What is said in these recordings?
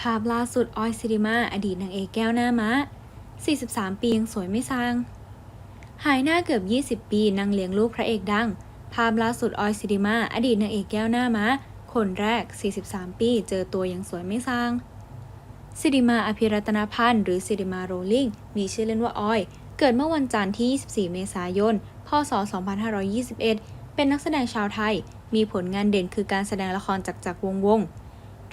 ภาพล่าสุดออยซิริมาอดีตนางเอกแก้วหน้าม้า43 ปียังสวยไม่ซาง หายหน้าเกือบ 20 ปีนางเลี้ยงลูกพระเอกดัง ภาพล่าสุดออยซิริมาอดีตนางเอกแก้วหน้าม้าคนแรก 43 ปี เจอตัวยังสวยไม่ซางสิริมาอภิรัตนพันธ์หรือสิริมาโรลลิงมีชื่อเล่นว่าออย เกิดเมื่อวันจันทร์ที่ 24 เมษายน พศ 2521 เป็นนักแสดงชาวไทย มีผลงานเด่นคือการแสดงละครจักจักรวงวงศ์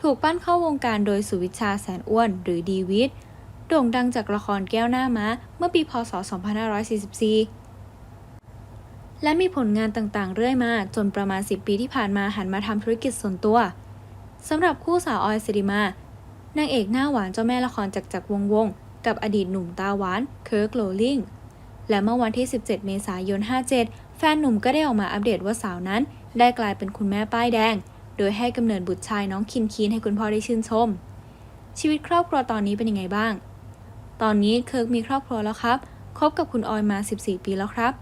ถูกปั้นเข้าวงการโดยสุวิชาแสนอ้วน หรือดีวิทย์โด่งดังจากละครแก้วหน้าม้า เมื่อปีพศ 2544 และมีผลงานต่างๆ เรื่อยมา จนประมาณ 10 ปีที่ผ่านมาหันมาทำธุรกิจส่วนตัวสำหรับคู่สาวออยสิริมานางเอกหน้าหวานเจ้าแม่ละครจักจักวงวง กับอดีตหนุ่มตาหวานเคิร์กโรลลิงและเมื่อวันที่ 17 เมษายน 57 แฟนหนุ่มก็ได้ออกมาอัปเดตว่าสาวนั้น ได้กลายเป็นคุณแม่ป้ายแดง โดยให้กำเนิดบุตรชายน้องคินคีนให้คุณพ่อได้ชื่นชม ชีวิตครอบครัวตอนนี้เป็นยังไงบ้าง ตอนนี้เคิร์กมีครอบครัวแล้วครับ คบกับคุณออยมา 14 ปีแล้วครับ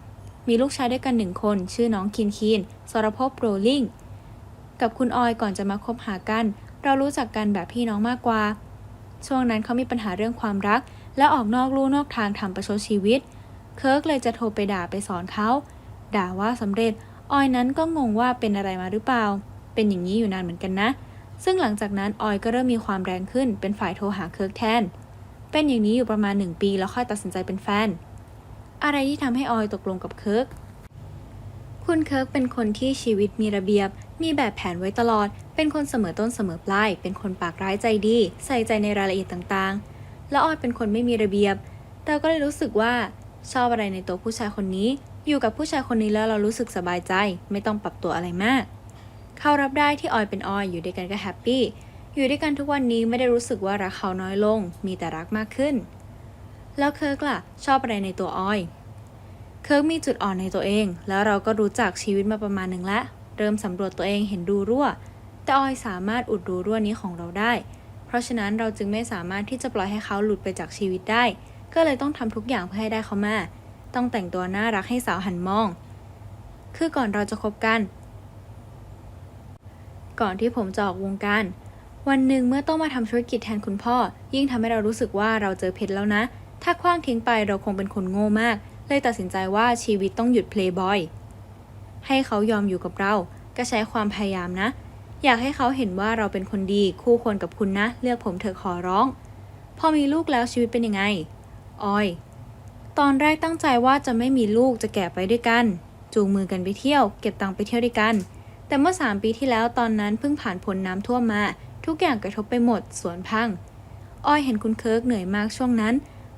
มีลูกชายด้วยกันหนึ่งคน ชื่อน้องคินคีนสรภพโรลลิงกับคุณออยก่อนจะมาคบหากัน เรารู้จักกันแบบพี่น้องมากกว่า ช่วงนั้นเขามีปัญหาเรื่องความรัก และออกนอกลู่นอกทางทำประชดชีวิต เคิร์กเลยจะโทรไปด่าไปสอนเขา ด่าว่าสำเร็จ ออยนั้นก็งงว่าเป็นอะไรมาหรือเปล่า เป็นอย่างนี้อยู่นานเหมือนกันนะ ซึ่งหลังจากนั้นออยก็เริ่มมีความแรงขึ้น เป็นฝ่ายโทรหาเคิร์กแทน เป็นอย่างนี้อยู่ประมาณหนึ่งปีแล้วค่อยตัดสินใจเป็นแฟน อะไรที่ทำให้ออยตกลงกับเคิร์ก คุณเคิร์กเป็นคนที่ชีวิตมีระเบียบ มีแบบแผนไว้ตลอด เป็นคนเสมอต้นเสมอปลาย เป็นคนปากร้ายใจดี ใส่ใจในรายละเอียดต่างๆ และออยเป็นคนไม่มีระเบียบ แต่ก็เลยรู้สึกว่าชอบอะไรในตัวผู้ชายคนนี้ อยู่กับผู้ชายคนนี้แล้วเรารู้สึกสบายใจ ไม่ต้องปรับตัวอะไรมาก เขารับได้ที่ออยเป็นออยอยู่ด้วยกันก็แฮปปี้ อยู่ด้วยกันทุกวันนี้ไม่ได้รู้สึกว่ารักเขาน้อยลง มีแต่รักมากขึ้น แล้วเคิร์กล่ะ ชอบอะไรในตัวออย เคิร์กมีจุดอ่อนในตัวเอง แล้วเราก็รู้จักชีวิตมาประมาณหนึ่งแล้วเริ่มสำรวจตัวเองเห็นรูรั่ว แต่ออยสามารถอุดรูรั่วนี้ของเราได้ เพราะฉะนั้นเราจึงไม่สามารถที่จะปล่อยให้เขาหลุดไปจากชีวิตได้ ก็เลยต้องทำทุกอย่างเพื่อให้ได้เขามา ต้องแต่งตัวน่ารักให้สาวหันมอง คือก่อนเราจะคบกัน ก่อนที่ผมจะออกวงการ วันหนึ่งเมื่อต้องมาทำธุรกิจแทนคุณพ่อ ยิ่งทำให้เรารู้สึกว่าเราเจอเพชรแล้วนะ ถ้าคว้างทิ้งไปเราคงเป็นคนโง่มาก เลยตัดสินใจว่าชีวิตต้องหยุดเพลย์บอย ให้เขายอมอยู่กับเรา ก็ใช้ความพยายามนะ อยากให้เขาเห็นว่าเราเป็นคนดีคู่ควรกับคุณนะ เลือกผมเถอะขอร้อง พอมีลูกแล้วชีวิตเป็นยังไง ออย ตอนแรกตั้งใจว่าจะไม่มีลูกจะแก่ไปด้วยกัน จูงมือกันไปเที่ยว เก็บตังค์ไปเที่ยวด้วยกัน แต่เมื่อ 3 ปีที่แล้วตอนนั้นเพิ่งผ่านพ้นน้ำท่วมมา ทุกอย่างกระทบไปหมดสวนพังออยเห็นคุณเคิร์กเหนื่อยมากช่วงนั้น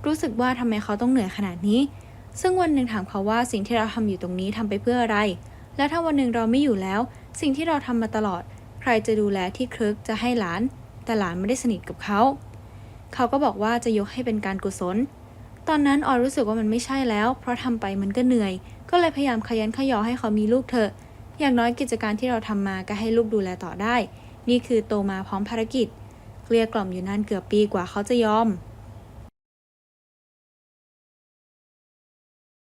รู้สึกว่าทำไมเขาต้องเหนื่อยขนาดนี้ ซึ่งวันหนึ่งถามเขาว่าสิ่งที่เราทำอยู่ตรงนี้ทำไปเพื่ออะไร และถ้าวันหนึ่งเราไม่อยู่แล้ว สิ่งที่เราทำมาตลอด ใครจะดูแลที่เคิร์กจะให้หลาน แต่หลานไม่ได้สนิทกับเขา เขาก็บอกว่าจะยกให้เป็นการกุศล ตอนนั้นออยรู้สึกว่ามันไม่ใช่แล้ว เพราะทำไปมันก็เหนื่อย ก็เลยพยายามขยันขยอให้เขามีลูกเถอะ อย่างน้อยกิจการที่เราทำมาก็ให้ลูกดูแลต่อได้ นี่คือโตมาพร้อมภารกิจ เกลี้ยกล่อมอยู่นานเกือบปีกว่าเขาจะยอม